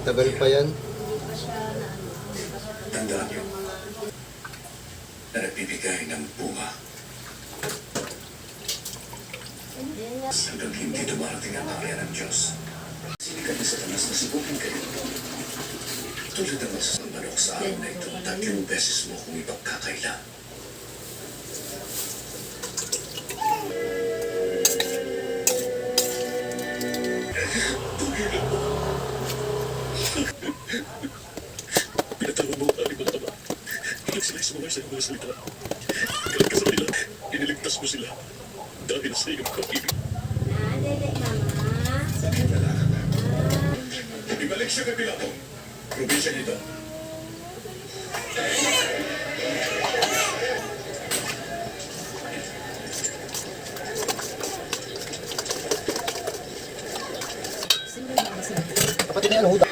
Tagal pa yan. Tandaan niyo na nagbibigay ng bunga hanggang hindi dumarating ang kaharian ng Diyos. Sinikat ni Satanas na sibukin kayo. Tulad ng masasang manok sa araw na ito, tatlong beses mo kung ipagkakaila. Pinatawan mo ang aking mga ama. Ilang sila'y sumangay sa iyong mga salita. Galing ka sa iniligtas mo sila dahil sa iyong pag-ibig. Ibalik siya kay Pilato. Probinsya nito. Kapatid na yan, Huda.